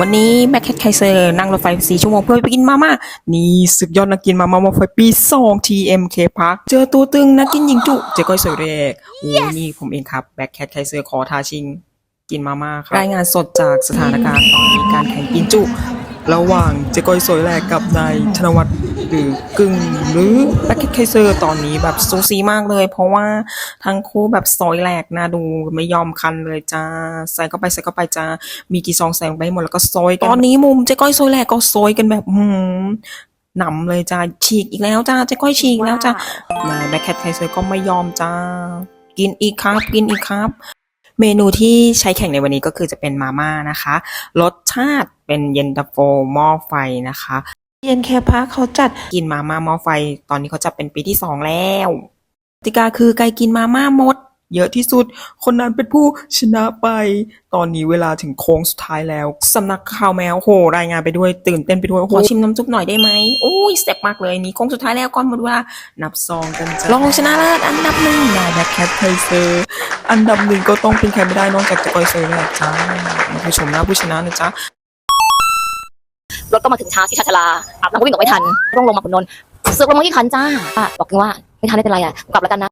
วันนี้แบ็คแคทไคเซอร์นั่งรถไฟสี่ชั่วโมงเพื่อไปกินมาม่า นี่ศึกยอดนักกินมาม่ามาไฟปี2 TMK Park เจอตัวตึงนักกินหญิงจุ เจ๊ก้อยสวยแรกโอ้นี่ผมเองครับแบ็คแคทไคเซอร์ขอทาชิง กินมาม่าครับ รายงานสดจากสถานการณ์ตอนนี้การแข่งกินจุ ระหว่างเจ๊ก้อยสวยแรกกับนายธนวัฒน์ หรือกึ่งหรือแบ็คแคทไคเซอร์ตอนนี้แบบสูสีมากเลย เพราะว่าทั้งคู่แบบซอยแหลกนะดูไม่ยอมคันเลยจ้าใส่เข้าไปใส่เข้าไปจ้ามีกี่ซองใส่ลงไปให้หมดแล้วก็ซอยกันตอนนี้มุมเจ๊ก้อยซอยแหลกก็ซอยกันแบบหืมหนำเลยจ้าฉีกอีกแล้วจ้าเจ๊ก้อยฉีกแล้วจ้านายแบ็คแคทไคเซอร์ก็ไม่ยอมจ้ากินอีกครับกินอีกครับเมนูที่ใช้แข่งในวันนี้ก็คือจะเป็นมาม่านะคะ รสชาติเป็นเย็นตาโฟหม้อไฟนะคะ เย็นแคพาเขาจัดกินมาม่าหม้อไฟ ตอนนี้เขาจะเป็นปีที่สองแล้วกติกาคือใครกินมาม่าหมด เยอะที่สุด คนนั้นเป็นผู้ชนะไป ตอนนี้เวลาถึงโค้งสุดท้ายแล้วสำนักข่าวแมวโหรายงานไปด้วยตื่นเต้นไปด้วยขอชิมน้ำซุปหน่อยได้ไหมโอ้ยแซ่บมากเลยนี่โค้งสุดท้ายแล้วก่อนหมดเวลานับซองกันจ้ะรองชนะเลิศอันดับหนึ่งนายแบ็คแคทไทเซอร์อันดับหนึ่งก็ต้องเป็นใครไม่ได้นอกจากจะกอยเซอร์นี่แหละจ้ามาผู้ชมหน้าผู้ชนะนะจ๊ะ รถก็มาถึงช้าที่ชาชลาอาบน้ำก็วิ่งออกไม่ทันต้องลงมาบนนนท์เสือกลงมาที่คันจ้าป้าบอกกันว่าไม่ทันไม่เป็นไรอะกลับแล้วกันนะ